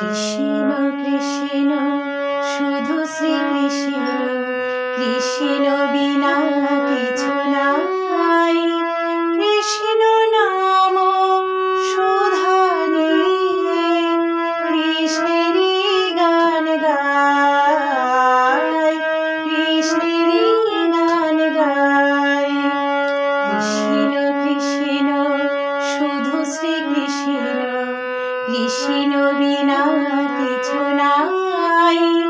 কৃষ্ণ কৃষ্ণ শুধু শ্রীকৃষ্ণ কৃষ্ণ বিনা কৃষ্ণ বিনা কিছু নাই।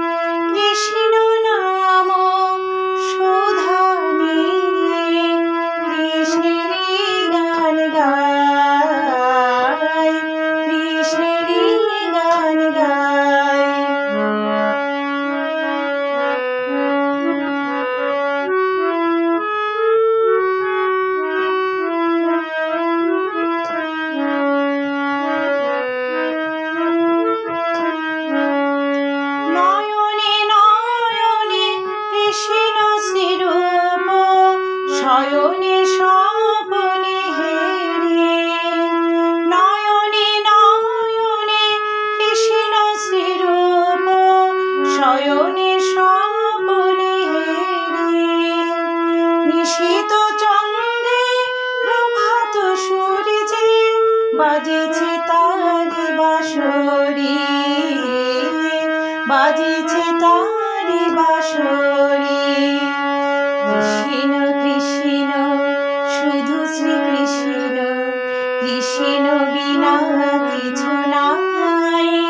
বাজেছে তার বাসরি বাজেছে তার বাসরি কৃষ্ণ কৃষ্ণ, শুধু শ্রী কৃষ্ণ কৃষ্ণ বিনা কিছু নাই।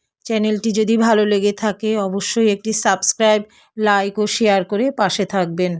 চ্যানেলটি যদি ভালো লেগে থাকে অবশ্যই একটি সাবস্ক্রাইব লাইক ও শেয়ার করে পাশে থাকবেন।